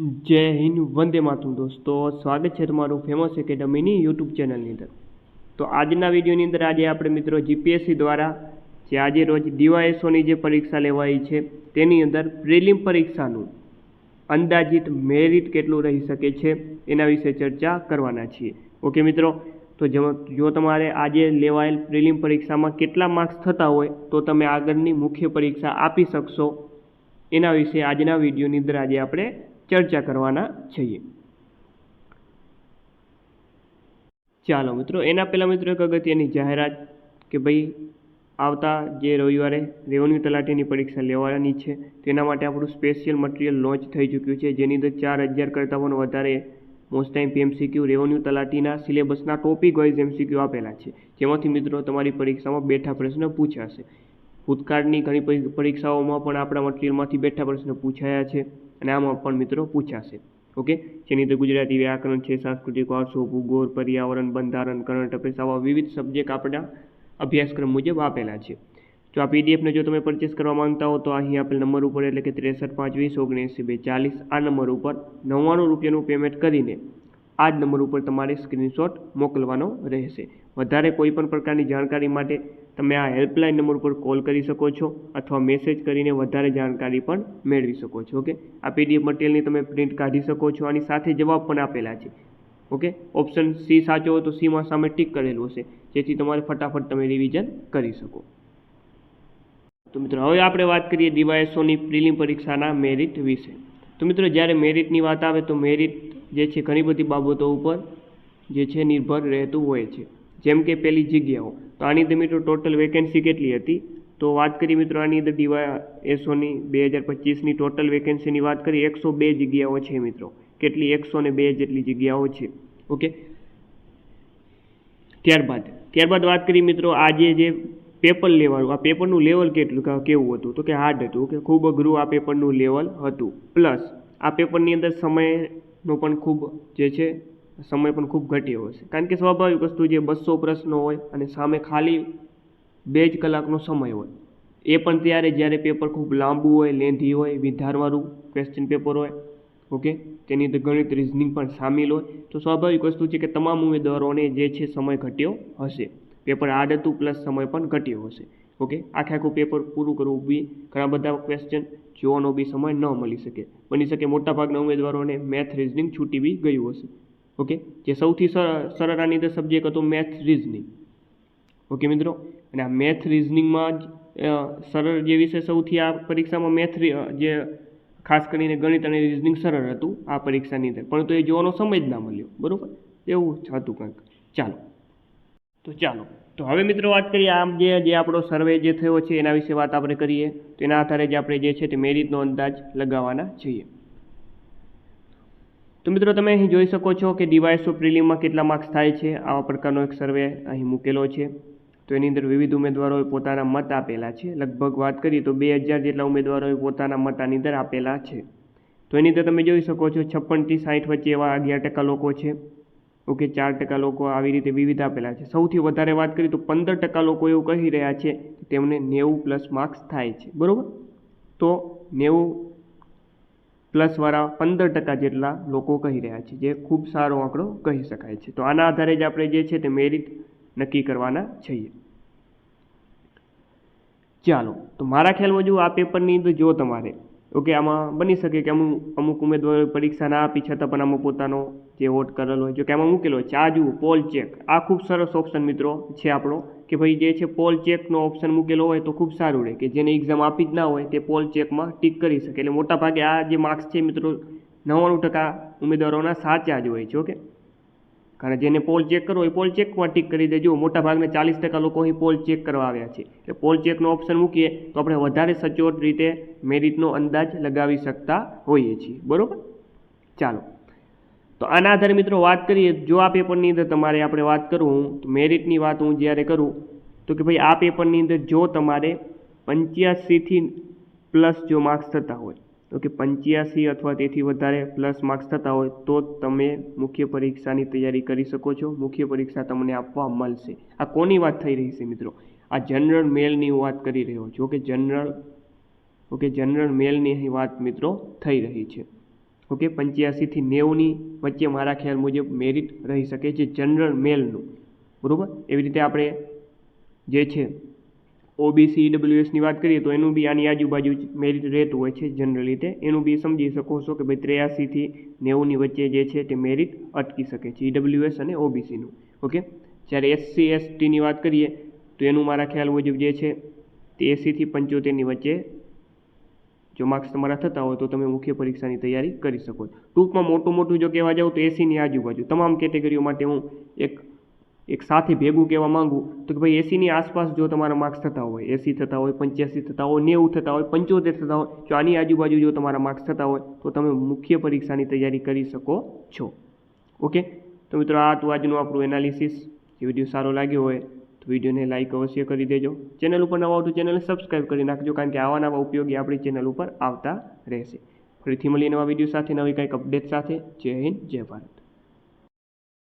જય હિન્દ, વંદે માતરમ દોસ્તો. સ્વાગત છે તમારું ફેમસ એકેડમીની યુટ્યુબ ચેનલની અંદર. તો આજના વિડીયોની અંદર આજે આપણે મિત્રો જીપીએસસી દ્વારા જે આજે રોજ ડીવાયએસઓની જે પરીક્ષા લેવાઈ છે, તેની અંદર પ્રિલિમ પરીક્ષાનું અંદાજિત મેરિટ કેટલું રહી શકે છે, એના વિશે ચર્ચા કરવાના છીએ. ઓકે મિત્રો, તો જો તમારે આજે લેવાયેલ પ્રિલિમ પરીક્ષામાં કેટલા માર્ક્સ થતા હોય, તો તમે આગળની મુખ્ય પરીક્ષા આપી શકશો. એના વિશે આજના વિડીયોની અંદર આજે આપણે ચર્ચા કરવાના છીએ. ચાલો મિત્રો, એના પહેલાં મિત્રો એક અગત્યની જાહેરાત કે ભાઈ, આવતા જે રવિવારે રેવન્યુ તલાટીની પરીક્ષા લેવાની છે, તેના માટે આપણું સ્પેશિયલ મટીરિયલ લોન્ચ થઈ ચૂક્યું છે, જેની અંદર ચાર હજાર કરતાં પણ વધારે મોસ્ટ ટાઈમ એમસીક્યુ રેવન્યુ તલાટીના સિલેબસના ટોપિક વાઇઝ એમસીક્યુ આપેલા છે. જેમાંથી મિત્રો તમારી પરીક્ષામાં બેઠા પ્રશ્ન પૂછાશે. ભૂતકાળની ઘણી પરી- પરીક્ષાઓમાં પણ આપણા મટીરિયલમાંથી બેઠા પ્રશ્ન પૂછાયા છે અને આમાં પણ મિત્રો પૂછાશે. ઓકે? જેની અંદર ગુજરાતી વ્યાકરણ છે, સાંસ્કૃતિક વારસો, ભૂગોળ, પર્યાવરણ, બંધારણ, કરંટ અફેર્સ આવા વિવિધ સબ્જેક્ટ આપણા અભ્યાસક્રમ મુજબ આપેલા છે. જો આ પીડીએફને જો તમે પરચેસ કરવા માંગતા હો, તો અહીં આપેલ નંબર ઉપર એટલે કે ત્રેસઠ પાંચ વીસ ઓગણએંસી બે ચાલીસ આ નંબર ઉપર નવ્વાણું રૂપિયાનું પેમેન્ટ કરીને આ જ નંબર ઉપર તમારે સ્ક્રીનશોટ મોકલવાનો રહેશે. વધારે કોઈ પણ પ્રકારની જાણકારી માટે તમે આ હેલ્પલાઇન નંબર ઉપર કોલ કરી શકો છો અથવા મેસેજ કરીને વધારે જાણકારી પણ મેળવી શકો છો, ઓકે? આ પીડીએફ મટીરિયલની તમે પ્રિન્ટ કાઢી શકો છો, આની સાથે જવાબ પણ આપેલા છે, ઓકે? ઓપ્શન સી સાચો હોય તો સીમાં સામે ટીક કરેલું હશે, જેથી તમારે ફટાફટ તમે રિવિઝન કરી શકો. તો મિત્રો, હવે આપણે વાત કરીએ ડીવાયએસઓની પ્રિલિમ પરીક્ષાના મેરિટ વિશે. તો મિત્રો, જ્યારે મેરિટની વાત આવે તો મેરિટ જે છે ઘણી બધી બાબતો ઉપર જે છે નિર્ભર રહેતું હોય છે. જેમ કે પેલી જગ્યાઓ. તો આની અંદર મિત્રો ટોટલ વેકેન્સી કેટલી હતી? તો વાત કરીએ મિત્રો આની અંદર ડીવાયએસઓની બે હજાર પચીસની ટોટલ વેકેન્સીની વાત કરીએ એકસો બે જગ્યાઓ છે મિત્રો. કેટલી? એકસો ને બે જેટલી જગ્યાઓ છે. ઓકે? ત્યારબાદ ત્યારબાદ વાત કરીએ મિત્રો આજે જે પેપર લેવાનું, આ પેપરનું લેવલ કેટલું? કેવું હતું? તો કે હાર્ડ હતું. કે ખૂબ અઘરું આ પેપરનું લેવલ હતું. પ્લસ, આ પેપરની અંદર સમયનો પણ ખૂબ જે છે, સમય પણ ખૂબ ઘટ્યો હશે કારણ કે સ્વાભાવિક વસ્તુ જે બસો પ્રશ્નો હોય અને સામે ખાલી બે જ કલાકનો સમય હોય, એ પણ ત્યારે જ્યારે પેપર ખૂબ લાંબુ હોય, લેંધી હોય, વિધારવાળું ક્વેશ્ચન પેપર હોય ઓકે તેની અંદર ગણિત રિઝનિંગ પણ સામેલ હોય, તો સ્વાભાવિક વસ્તુ છે કે તમામ ઉમેદવારોને જે છે સમય ઘટ્યો હશે. પેપર હાર્ડ હતું પ્લસ સમય પણ ઘટ્યો હશે. ઓકે? આખે આખું પેપર પૂરું કરવું બી ઘણા બધા ક્વેશ્ચન જોવાનો બી સમય ન મળી શકે. બની શકે મોટાભાગના ઉમેદવારોને મેથ રિઝનિંગ છૂટી બી ગયું હશે. ઓકે? જે સૌથી સર- સરળ આની અંદર સબ્જેક્ટ હતો મેથ રિઝનિંગ ઓકે મિત્રો? અને આ મેથ રિઝનિંગમાં જ સરળ જે વિષય સૌથી આ પરીક્ષામાં મેથ જે ખાસ કરીને ગણિત અને રિઝનિંગ સરળ હતું આ પરીક્ષાની અંદર. પરંતુ એ જોવાનો સમય જ ના મળ્યો. બરાબર? એવું જ હતું કંઈક. ચાલો. તો ચાલો. તો હવે મિત્રો વાત કરીએ આમ જે જે આપણો સર્વે જે થયો છે એના વિશે વાત આપણે કરીએ. તો એના આધારે જ આપણે જે છે તે મેરિટનો અંદાજ લગાવવાના છીએ. તો મિત્રો તમે અહીં જોઈ શકો છો કે ડીવાયસો પ્રિલિમમાં કેટલા માર્ક્સ થાય છે. આવા પ્રકારનો એક સર્વે અહીં મૂકેલો છે. તો એની અંદર વિવિધ ઉમેદવારોએ પોતાના મત આપેલા છે. લગભગ વાત કરીએ તો બે હજાર જેટલા ઉમેદવારોએ પોતાના મત આની અંદર આપેલા છે. તો એની અંદર તમે જોઈ શકો છો છપ્પનથી સાઠ વચ્ચે એવા અગિયાર ટકા લોકો છે. ઓકે, ચાર ટકા લોકો આવી રીતે વિવિધ આપેલા છે. સૌથી વધારે વાત કરીએ તો પંદર ટકા લોકો એવું કહી રહ્યા છે કે તેમને નેવું પ્લસ માર્ક્સ થાય છે. બરાબર? તો નેવું પ્લસવાળા પંદર ટકા જેટલા લોકો કહી રહ્યા છે, જે ખૂબ સારો આંકડો કહી શકાય છે. તો આના આધારે જ આપણે જે છે તે મેરિટ નક્કી કરવાના છીએ. ચાલો, તો મારા ખ્યાલ મુજબ આ પેપરની અંદર જો તમારે ઓકે, આમાં બની શકે કે અમુક અમુક ઉમેદવારોએ પરીક્ષા ના આપી છતાં પણ આમાં પોતાનો જે વોટ કરેલો હોય, જો કે આમાં મૂકેલો જુઓ પોલ ચેક આ ખૂબ સરસ ઓપ્શન મિત્રો છે આપણો, કે ભાઈ જે છે પોલ ચેકનો ઓપ્શન મૂકેલો હોય તો ખૂબ સારું રહે, કે જેને એક્ઝામ આપી જ ના હોય તે પોલ ચેકમાં ટીક કરી શકે. એટલે મોટાભાગે આ જે માર્ક્સ છે મિત્રો, નવ્વાણું ટકા ઉમેદવારોના સાચા જ હોય છે, ઓકે? કારણ જેને પોલ ચેક કરવો હોય પોલ ચેકમાં ટીક કરી દેજો. મોટાભાગના ચાલીસ ટકા લોકો અહીં પોલ ચેક કરવા આવ્યા છે. એટલે પોલ ચેકનો ઓપ્શન મૂકીએ તો આપણે વધારે સચોટ રીતે મેરિટનો અંદાજ લગાવી શકતા હોઈએ છીએ. બરાબર? ચાલો. તો આના આધારે મિત્રો વાત કરીએ. જો આ પેપરની અંદર તમારે આપણે વાત કરું તો મેરિટની વાત હું જ્યારે કરું, તો કે ભાઈ આ પેપરની અંદર જો તમારે પંચ્યાસીથી પ્લસ જો માર્ક્સ થતા હોય તો કે પંચ્યાસી અથવા તેથી વધારે પ્લસ માર્ક્સ થતા હોય તો તમે મુખ્ય પરીક્ષાની તૈયારી કરી શકો છો. મુખ્ય પરીક્ષા તમને આપવા મળશે. આ કોની વાત થઈ રહી છે મિત્રો? આ જનરલ મેલની હું વાત કરી રહ્યો છું. કે જનરલ ઓકે જનરલ મેલની અહીં વાત મિત્રો થઈ રહી છે. ઓકે પંચ્યાસીથી નેવુંની વચ્ચે મારા ખ્યાલ મુજબ મેરિટ રહી શકે છે જનરલ મેલનું બરાબર? એવી રીતે આપણે જે છે ઓબીસી ડબલ્યુએસની વાત કરીએ તો એનું બી આની આજુબાજુ મેરિટ રહેતું હોય છે જનરલ રીતે એનું બી સમજી શકો છો કે ભાઈ ત્રેયાસીથી નેવુંની વચ્ચે જે છે તે મેરિટ અટકી શકે છે ઈડબ્લ્યુએસ અને ઓબીસીનું ઓકે જ્યારે એસસી એસટીની વાત કરીએ તો એનું મારા ખ્યાલ મુજબ જે છે તે એંસીથી પંચોતેરની વચ્ચે જો માર્ક્સ તમારા થતા હોય તો તમે મુખ્ય પરીક્ષાની તૈયારી કરી શકો ટૂંકમાં મોટું મોટું જો કહેવા જાઉં તો એસીની આજુબાજુ. તમામ કેટેગરીઓ માટે હું એક એક સાથે ભેગું કહેવા માગું તો કે ભાઈ એસીની આસપાસ જો તમારા માર્ક્સ થતા હોય, એસી થતા હોય, પંચ્યાસી થતા હોય, નેવું થતા હોય, પંચોતેર થતા હોય, જો આની આજુબાજુ જો તમારા માર્ક્સ થતા હોય, તો તમે મુખ્ય પરીક્ષાની તૈયારી કરી શકો છો. ઓકે તો મિત્રો, આ હતું આજનું આપણું એનાલિસિસ જે વીડિયો સારો લાગ્યો હોય, તો વિડીયોને લાઇક અવશ્ય કરી દેજો. ચેનલ ઉપર નવા આવતું ચેનલને સબસ્ક્રાઈબ કરી નાખજો, કારણ કે આવા નવા ઉપયોગી આપણી ચેનલ ઉપર આવતા રહેશે. ફરીથી મળીએ નવા વીડિયો સાથે, નવી કંઈક અપડેટ સાથે. જય હિન્દ, જય ભારત.